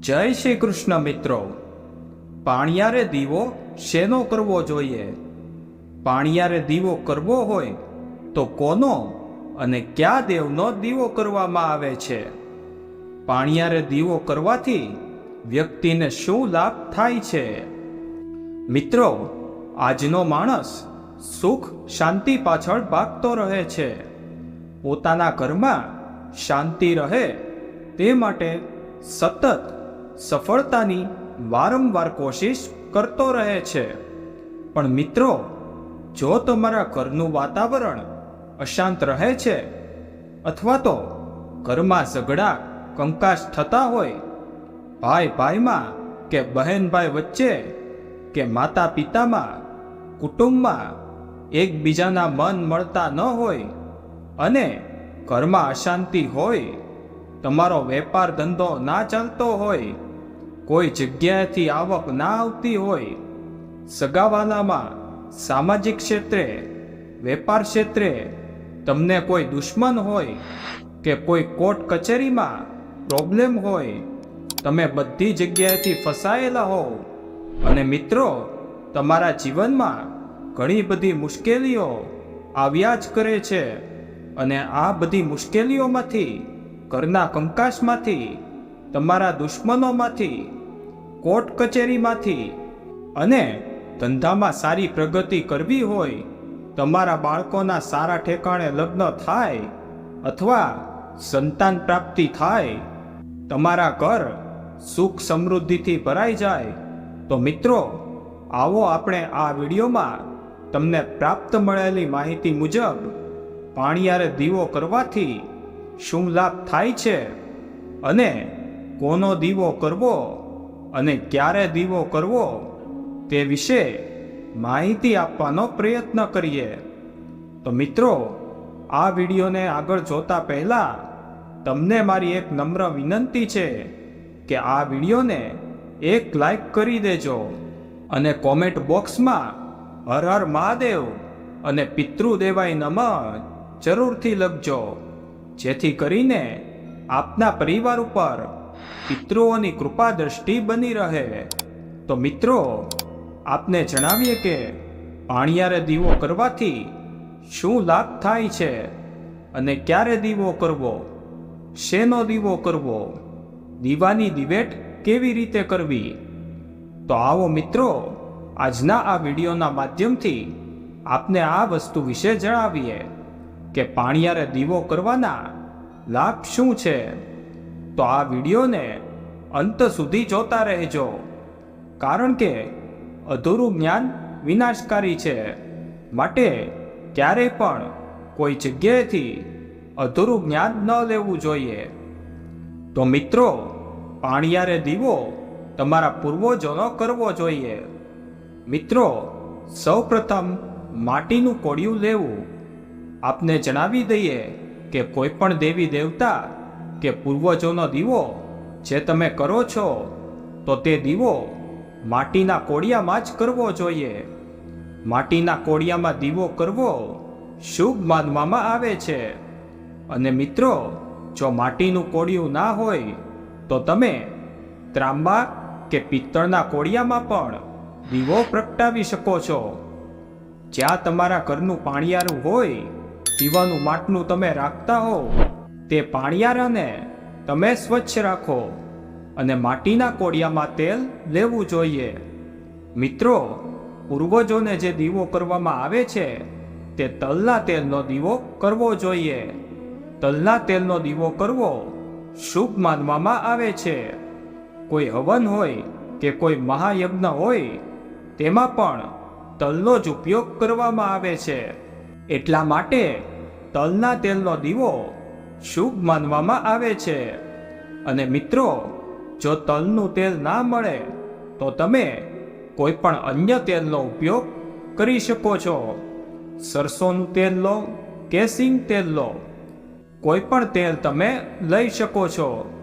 જય શ્રી કૃષ્ણ મિત્રો. પાણિયારે દીવો શેનો કરવો જોઈએ? પાણિયારે દીવો કરવો હોય તો કોનો અને કયા દેવનો દીવો કરવામાં આવે છે? પાણિયારે દીવો કરવાથી વ્યક્તિને શું લાભ થાય છે? મિત્રો, આજનો માણસ સુખ, શાંતિ પાછળ ભાગતો રહે છે. પોતાના ઘરમાં શાંતિ રહે તે માટે સતત સફળતાની વારંવાર કોશિશ કરતો રહે છે. પણ મિત્રો, જો તમારા ઘરનું વાતાવરણ અશાંત રહે છે, અથવા તો ઘરમાં ઝઘડા કંકાશ થતા હોય ભાઈ ભાઈમાં કે બહેન ભાઈ વચ્ચે કે માતા પિતામાં કુટુંબમાં એકબીજાના મન મળતા ન હોય અને ઘરમાં અશાંતિ હોય, તમારો વેપાર ધંધો ના ચાલતો હોય કોઈ જગ્યાએથી આવક ના આવતી હોય, સગાવાલામાં, સામાજિક ક્ષેત્રે, વેપાર ક્ષેત્રે તમને કોઈ દુશ્મન હોય કે કોઈ કોર્ટ કચેરીમાં પ્રોબ્લેમ હોય, તમે બધી જગ્યાએથી ફસાયેલા હોવ. અને મિત્રો, તમારા જીવનમાં ઘણી બધી મુશ્કેલીઓ આવ્યા જ કરે છે અને આ બધી મુશ્કેલીઓમાંથી, ઘરના કંકાસમાંથી, તમારા દુશ્મનોમાંથી કોર્ટ કચેરીમાંથી અને ધંધામાં સારી પ્રગતિ કરવી હોય, તમારા બાળકોના સારા ઠેકાણે લગ્ન થાય અથવા સંતાન પ્રાપ્તિ થાય, તમારા ઘર સુખ સમૃદ્ધિથી ભરાઈ જાય, તો મિત્રો, આવો આપણે આ વિડીયોમાં તમને પ્રાપ્ત મળેલી માહિતી મુજબ પાણીયારે દીવો કરવાથી શું લાભ થાય છે અને કોનો દીવો કરવો અને ક્યારે દીવો કરવો તે વિશે માહિતી આપવાનો પ્રયત્ન કરીએ. તો મિત્રો, આ વિડીયોને આગળ જોતા પહેલા તમને મારી એક નમ્ર વિનંતી છે કે આ વિડીયોને એક લાઈક કરી દેજો અને કોમેન્ટ બોક્સમાં હર હર મહાદેવ અને પિતૃદેવાય નમ જરૂરથી લખજો. જેથી કરીને આપના પરિવાર ઉપર પિતૃઓની કૃપા દ્રષ્ટિ બની રહે. તો મિત્રો, આપને જણાવીએ કે પાણિયારે દીવો કરવાથી શું લાભ થાય છે અને ક્યારે દીવો કરવો? શેનો દીવો કરવો? દીવાની દિવેટ કેવી રીતે કરવી? તો આવો મિત્રો, આજના આ વિડીયોના માધ્યમથી આપને આ વસ્તુ વિશે જણાવીએ કે પાણિયારે દીવો કરવાના લાભ શું છે? તો આ વિડીયોને અંત સુધી જોતા રહેજો. કારણ કે અધૂરું જ્ઞાન વિનાશકારી છે. માટે ક્યારેય પણ કોઈ જગ્યાએથી અધૂરું જ્ઞાન ન લેવું જોઈએ. તો મિત્રો, પાણિયારે દીવો તમારા પૂર્વજોનો કરવો જોઈએ. મિત્રો, સૌપ્રથમ માટીનું કોડિયું લેવું. આપને જણાવી દઈએ કે કોઈ પણ દેવી દેવતા કે પૂર્વજોનો દીવો જે તમે કરો છો, તો તે દીવો માટીના કોડિયામાં જ કરવો જોઈએ. માટીના કોડિયામાં દીવો કરવો શુભ માનવામાં આવે છે. અને મિત્રો, જો માટીનું કોડિયું ના હોય, તો તમે ત્રાંબા કે પિત્તળના કોડિયામાં પણ દીવો પ્રગટાવી શકો છો. જ્યાં તમારા ઘરનું પાણીયારું હોય પીવાનું માટલું તમે રાખતા હો તે પાણિયારાને તમે સ્વચ્છ રાખો અને માટીના કોડિયામાં તેલ લેવું જોઈએ. મિત્રો, પૂર્વજોને જે દીવો કરવામાં આવે છે, તે તલના તેલનો દીવો કરવો જોઈએ. તલના તેલનો દીવો કરવો શુભ માનવામાં આવે છે. કોઈ હવન હોય કે કોઈ મહાયજ્ઞ હોય, તેમાં પણ તલનો જ ઉપયોગ કરવામાં આવે છે. એટલા માટે તલના તેલનો દીવો શુભ માનવામાં આવે છે. અને મિત્રો, જો તલનું તેલ ના મળે, તો તમે કોઈ પણ અન્ય તેલનો ઉપયોગ કરી શકો છો. સરસોનું તેલ લો કે સિંગ તેલ લો. કોઈ પણ તેલ તમે લઈ શકો છો.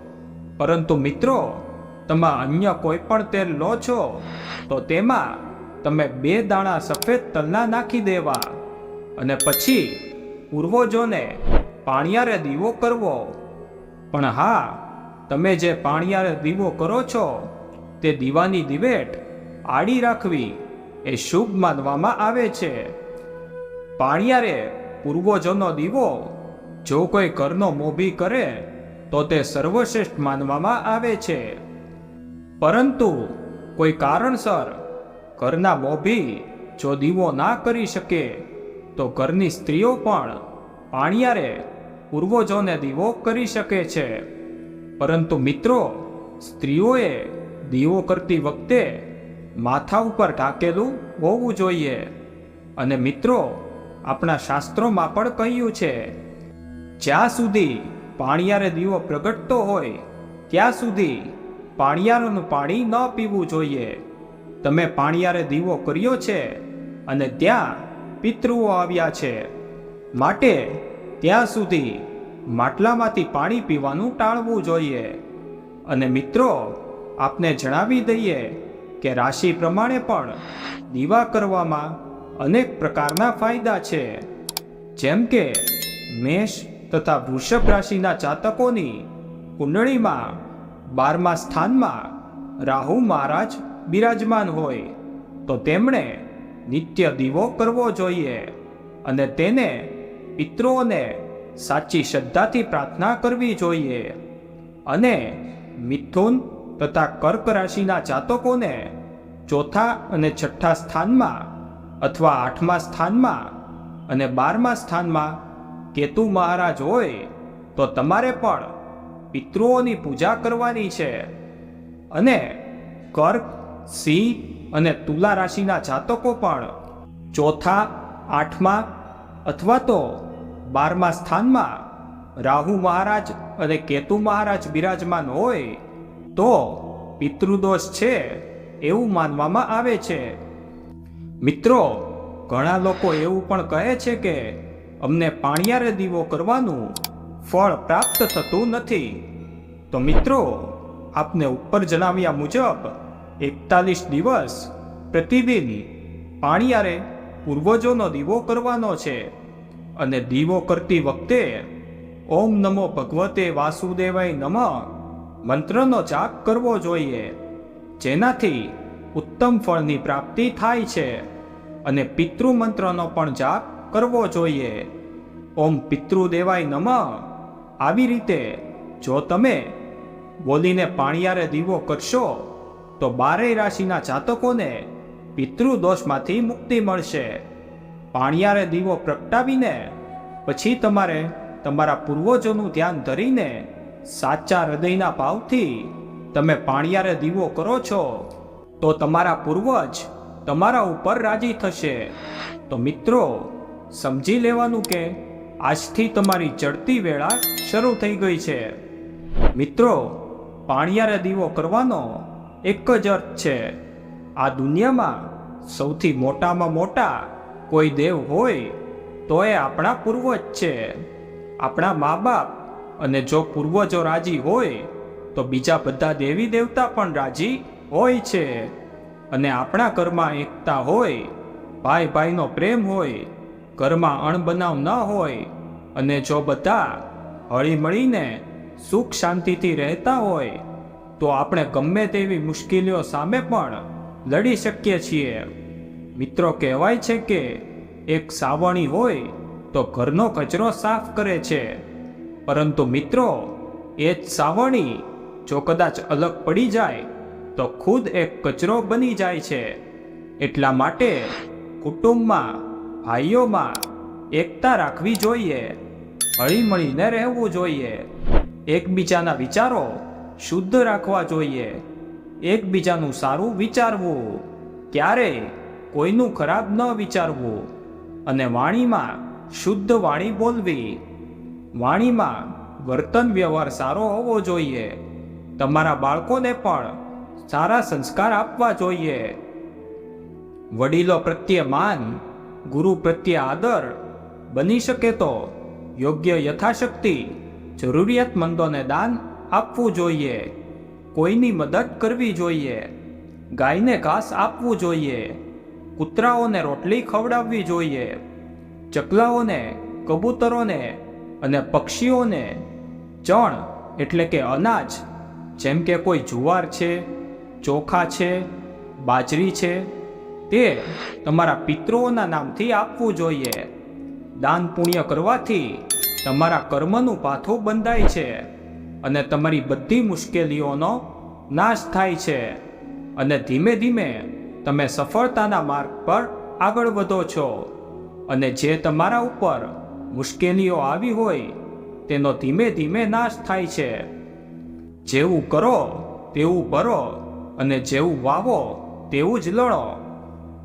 પરંતુ મિત્રો, તમે અન્ય કોઈ પણ તેલ લો છો, તો તેમાં તમે બે દાણા સફેદ તલના નાખી દેવા. અને પછી પૂર્વજોને પાણિયારે દીવો કરવો. પણ હા, તમે જે પાણિયારે દીવો કરો છો, તે દીવાની દિવેટ આડી રાખવી એ શુભ માનવામાં આવે છે. પાણિયારે પૂર્વજોનો દીવો જો કોઈ કરનો મોભી કરે, તો તે સર્વશ્રેષ્ઠ માનવામાં આવે છે. પરંતુ કોઈ કારણસર ઘરના મોભી જો દીવો ના કરી શકે, તો ઘરની સ્ત્રીઓ પણ પાણિયારે પૂર્વજોને દીવો કરી શકે છે. પરંતુ મિત્રો, સ્ત્રીઓએ દીવો કરતી વખતે માથા ઉપર ઢાકેલું હોવું જોઈએ. અને મિત્રો, આપણા શાસ્ત્રોમાં પણ કહ્યું છે, જ્યાં સુધી પાણિયારે દીવો પ્રગટતો હોય, ત્યાં સુધી પાણિયારનું પાણી ન પીવું જોઈએ. તમે પાણિયારે દીવો કર્યો છે અને ત્યાં પિતૃઓ આવ્યા છે. માટે ત્યાં સુધી માટલામાંથી પાણી પીવાનું ટાળવું જોઈએ. અને મિત્રો, આપને જણાવી દઈએ કે રાશિ પ્રમાણે પણ દીવા કરવામાં અનેક પ્રકારના ફાયદા છે. જેમ કે મેષ તથા વૃષભ રાશિના જાતકોની કુંડળીમાં બારમા સ્થાનમાં રાહુ મહારાજ બિરાજમાન હોય, તો તેમણે નિત્ય દીવો કરવો જોઈએ અને તેને પિતૃઓને સાચી શ્રદ્ધાથી પ્રાર્થના કરવી જોઈએ અને મિથુન તથા કર્ક રાશિના જાતકોને ચોથા અને છઠ્ઠા સ્થાનમાં અથવા આઠમા સ્થાનમાં અને બારમા સ્થાનમાં કેતુ મહારાજ હોય તો તમારે પણ પિતૃઓની પૂજા કરવાની છે. અને કર્ક, સિંહ અને તુલા રાશિના જાતકો પણ ચોથા, આઠમા અથવા તો બારમા સ્થાનમાં રાહુ મહારાજ અને કેતુ મહારાજ બિરાજમાન હોય તો પિતૃદોષ છે એવું માનવામાં આવે છે. મિત્રો, ઘણા લોકો એવું પણ કહે છે કે અમને પાણિયારે દીવો કરવાનું ફળ પ્રાપ્ત થતું નથી. તો મિત્રો, આપને ઉપર જણાવ્યા મુજબ એકતાલીસ દિવસ પ્રતિદિન પાણિયારે પૂર્વજોનો દીવો કરવાનો છે. અને દીવો કરતી વખતે ઓમ નમો ભગવતે વાસુદેવાય નમ મંત્રનો જાપ કરવો જોઈએ, જેનાથી ઉત્તમ ફળની પ્રાપ્તિ થાય છે અને પિતૃ મંત્રનો પણ જાપ કરવો જોઈએ. ઓમ પિતૃદેવાય નમ. આવી રીતે જો તમે બોલીને પાણિયારે દીવો કરશો, તો બારેય રાશિના જાતકોને પિતૃદોષમાંથી મુક્તિ મળશે. પાણિયારે દીવો પ્રગટાવીને, પછી તમારે તમારા પૂર્વજોનું ધ્યાન ધરીને સાચા હૃદયના ભાવથી તમે પાણિયારે દીવો કરો છો, તો તમારા પૂર્વજ તમારા ઉપર રાજી થશે. તો મિત્રો, સમજી લેવાનું કે આજથી તમારી ચડતી વેળા શરૂ થઈ ગઈ છે. મિત્રો, પાણિયારે દીવો કરવાનો એક જ અર્થ છે. આ દુનિયામાં સૌથી મોટામાં મોટા કોઈ દેવ હોય તો એ આપણા પૂર્વજ છે. આપણા મા બાપ અને જો પૂર્વજો રાજી હોય, તો બીજા બધા દેવી દેવતા પણ રાજી હોય છે. અને આપણા ઘરમાં એકતા હોય ભાઈ ભાઈનો પ્રેમ હોય, ઘરમાં અણબનાવ ન હોય, અને જો બધા હળીમળીને સુખ શાંતિથી રહેતા હોય, તો આપણે ગમે તેવી મુશ્કેલીઓ સામે પણ લડી શકીએ છીએ. મિત્રો કહેવાય છે કે એક સાવણી હોય તો ઘરનો કચરો સાફ કરે છે. પરંતુ મિત્રો, એ જ સાવણી જો કદાચ અલગ પડી જાય, તો ખુદ એક કચરો બની જાય છે. એટલા માટે કુટુંબમાં, ભાઈઓમાં એકતા રાખવી જોઈએ, હળીમળીને રહેવું જોઈએ. એકબીજાના વિચારો શુદ્ધ રાખવા જોઈએ. એકબીજાનું સારું વિચારવું ક્યારેય કોઈનું ખરાબ ન વિચારવું. અને વાણીમાં શુદ્ધ વાણી બોલવી. વાણીમાં વર્તન વ્યવહાર સારો હોવો જોઈએ. તમારા બાળકોને પણ સારા સંસ્કાર આપવા જોઈએ. વડીલો પ્રત્યે માન, ગુરુ પ્રત્યે આદર બની શકે તો યોગ્ય યથાશક્તિ જરૂરિયાતમંદોને દાન આપવું જોઈએ. કોઈની મદદ કરવી જોઈએ. ગાયને ઘાસ આપવું જોઈએ. કૂતરાઓને રોટલી ખવડાવવી જોઈએ, ચકલાઓને, કબૂતરોને અને પક્ષીઓને ચણ એટલે કે અનાજ, જેમ કે કોઈ જુવાર છે, ચોખા છે, બાજરી છે, તે તમારા પિતૃઓના નામથી આપવું જોઈએ. દાન પુણ્ય કરવાથી તમારા કર્મનું પાથું બંધાય છે અને તમારી બધી મુશ્કેલીઓનો નાશ થાય છે અને ધીમે ધીમે તમે સફળતાના માર્ગ પર આગળ વધો છો અને જે તમારા ઉપર મુશ્કેલીઓ આવી હોય, તેનો ધીમે ધીમે નાશ થાય છે. જેવું કરો, તેવું ભરો અને જેવું વાવો, તેવું જ લડો.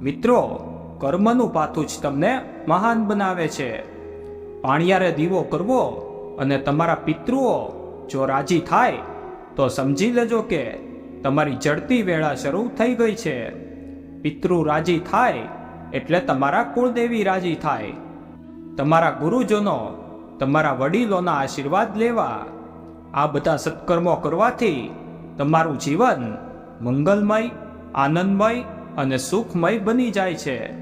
મિત્રો, કર્મનું પાથું જ તમને મહાન બનાવે છે. પાણિયારે દીવો કરવો અને તમારા પિતૃઓ જો રાજી થાય, તો સમજી લેજો કે તમારી જડતી વેળા શરૂ થઈ ગઈ છે. પિતૃ રાજી થાય એટલે તમારા કુળદેવી રાજી થાય. તમારા ગુરુજનો, તમારા વડીલોના આશીર્વાદ લેવા. આ બધા સત્કર્મો કરવાથી તમારું જીવન મંગલમય, આનંદમય અને સુખમય બની જાય છે.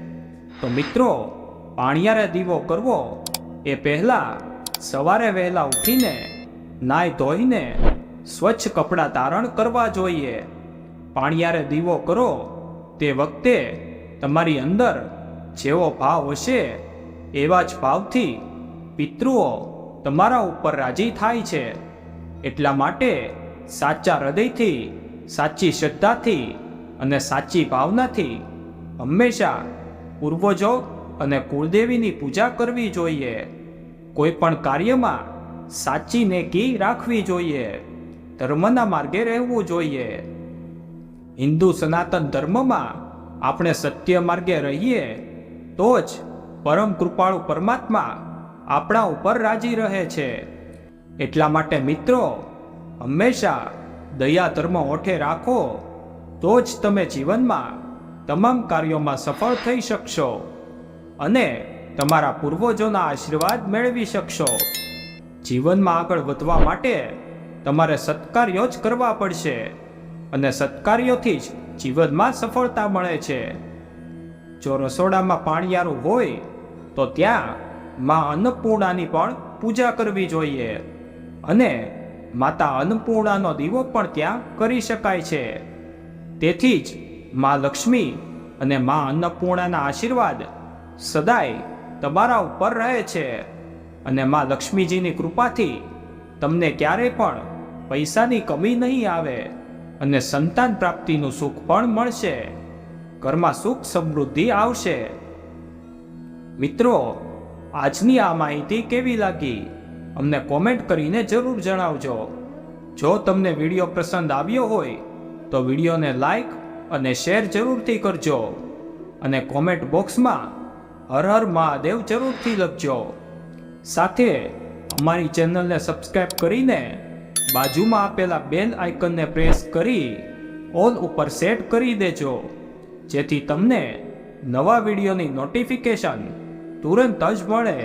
તો મિત્રો, પાણિયારે દીવો કરવો એ પહેલાં સવારે વહેલા ઉઠીને નાય ધોઈને સ્વચ્છ કપડાં તારણ કરવા જોઈએ. પાણિયારે દીવો કરો તે વખતે તમારી અંદર જેવો ભાવ હશે, એવા જ ભાવથી પિતૃઓ તમારા ઉપર રાજી થાય છે. એટલા માટે સાચા હૃદયથી, સાચી શ્રદ્ધાથી અને સાચી ભાવનાથી હંમેશા પૂર્વજો અને કુળદેવીની પૂજા કરવી જોઈએ. કોઈ પણ કાર્યમાં સાચી નેકી રાખવી જોઈએ. ધર્મના માર્ગે રહેવું જોઈએ. હિન્દુ સનાતન ધર્મમાં આપણે સત્ય માર્ગે રહીએ, તો જ પરમ કૃપાળુ પરમાત્મા આપણા ઉપર રાજી રહે છે. એટલા માટે મિત્રો, હંમેશા દયા ધર્મ ઓઠે રાખો, તો જ તમે જીવનમાં તમામ કાર્યોમાં સફળ થઈ શકશો અને તમારા પૂર્વજોના આશીર્વાદ મેળવી શકશો. જીવનમાં આગળ વધવા માટે તમારે સત્કાર્યો જ કરવા પડશે. અને સત્કાર્યોથી જ જીવનમાં સફળતા મળે છે. જો રસોડામાં પાણીયારું હોય, તો ત્યાં માં અન્નપૂર્ણાની પણ પૂજા કરવી જોઈએ અને માતા અન્નપૂર્ણાનો દીવો પણ ત્યાં કરી શકાય છે. તેથી જ માં લક્ષ્મી અને માં અન્નપૂર્ણાના આશીર્વાદ સદાય તમારા ઉપર રહે છે અને માં લક્ષ્મીજીની કૃપાથી તમને ક્યારેય પણ પૈસાની કમી નહીં આવે. અને સંતાન પ્રાપ્તિનું સુખ પણ મળશે. ઘરમાં સુખ સમૃદ્ધિ આવશે. મિત્રો, આજની આ માહિતી કેવી લાગી? અમને કોમેન્ટ કરીને જરૂર જણાવજો. જો તમને વીડિયો પસંદ આવ્યો હોય, તો વિડીયોને લાઈક અને શેર જરૂરથી કરજો. અને કોમેન્ટ બોક્સમાં હર હર મહાદેવ જરૂરથી લખજો. સાથે અમારી ચેનલને સબસ્ક્રાઈબ કરીને બાજુમાં આપેલા બેલ આઇકનને પ્રેસ કરી ઓલ ઉપર સેટ કરી દેજો. જેથી તમને નવા વિડીયોની નોટિફિકેશન તુરંત જ મળે.